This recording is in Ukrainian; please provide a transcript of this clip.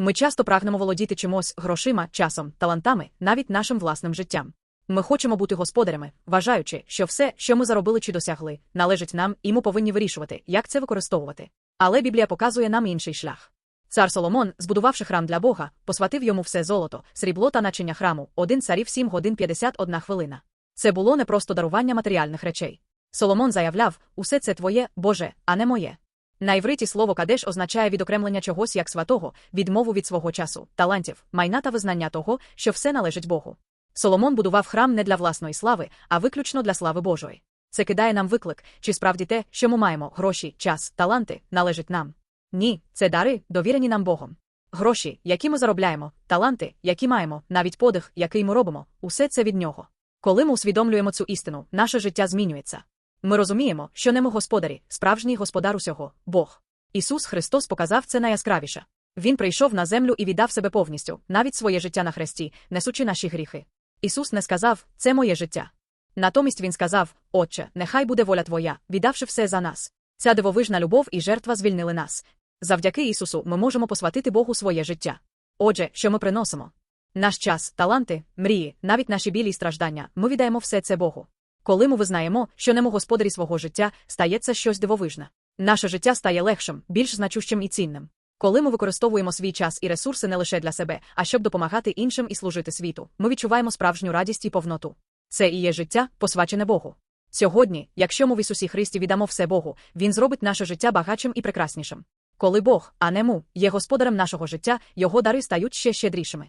Ми часто прагнемо володіти чимось грошима, часом, талантами, навіть нашим власним життям. Ми хочемо бути господарями, вважаючи, що все, що ми заробили чи досягли, належить нам, і ми повинні вирішувати, як це використовувати. Але Біблія показує нам інший шлях. Цар Соломон, збудувавши храм для Бога, посватив йому все золото, срібло та начиня храму, один царів 7 годин 51 хвилина. Це було не просто дарування матеріальних речей. Соломон заявляв: усе це твоє, Боже, а не моє. На івриті слово кадеш означає відокремлення чогось як святого, відмову від свого часу, талантів, майна та визнання того, що все належить Богу. Соломон будував храм не для власної слави, а виключно для слави Божої. Це кидає нам виклик, чи справді те, що ми маємо гроші, час, таланти, належить нам. Ні, це дари, довірені нам Богом. Гроші, які ми заробляємо, таланти, які маємо, навіть подих, який ми робимо, усе це від нього. Коли ми усвідомлюємо цю істину, наше життя змінюється. Ми розуміємо, що не ми господарі, справжній господар усього Бог. Ісус Христос показав це найяскравіше. Він прийшов на землю і віддав себе повністю, навіть своє життя на хресті, несучи наші гріхи. Ісус не сказав це моє життя. Натомість Він сказав: Отче, нехай буде воля Твоя, віддавши все за нас. Ця дивовижна любов і жертва звільнили нас. Завдяки Ісусу ми можемо посвятити Богу своє життя. Отже, що ми приносимо? Наш час, таланти, мрії, навіть наші білі страждання, ми віддаємо все це Богу. Коли ми визнаємо, що немо господарі свого життя, стається щось дивовижне. Наше життя стає легшим, більш значущим і цінним. Коли ми використовуємо свій час і ресурси не лише для себе, а щоб допомагати іншим і служити світу, ми відчуваємо справжню радість і повноту. Це і є життя, посвячене Богу. Сьогодні, якщо ми в Ісусі Христі віддамо все Богу, Він зробить наше життя багатшим і прекраснішим. Коли Бог, а не му, є господарем нашого життя, його дари стають ще щедрішими.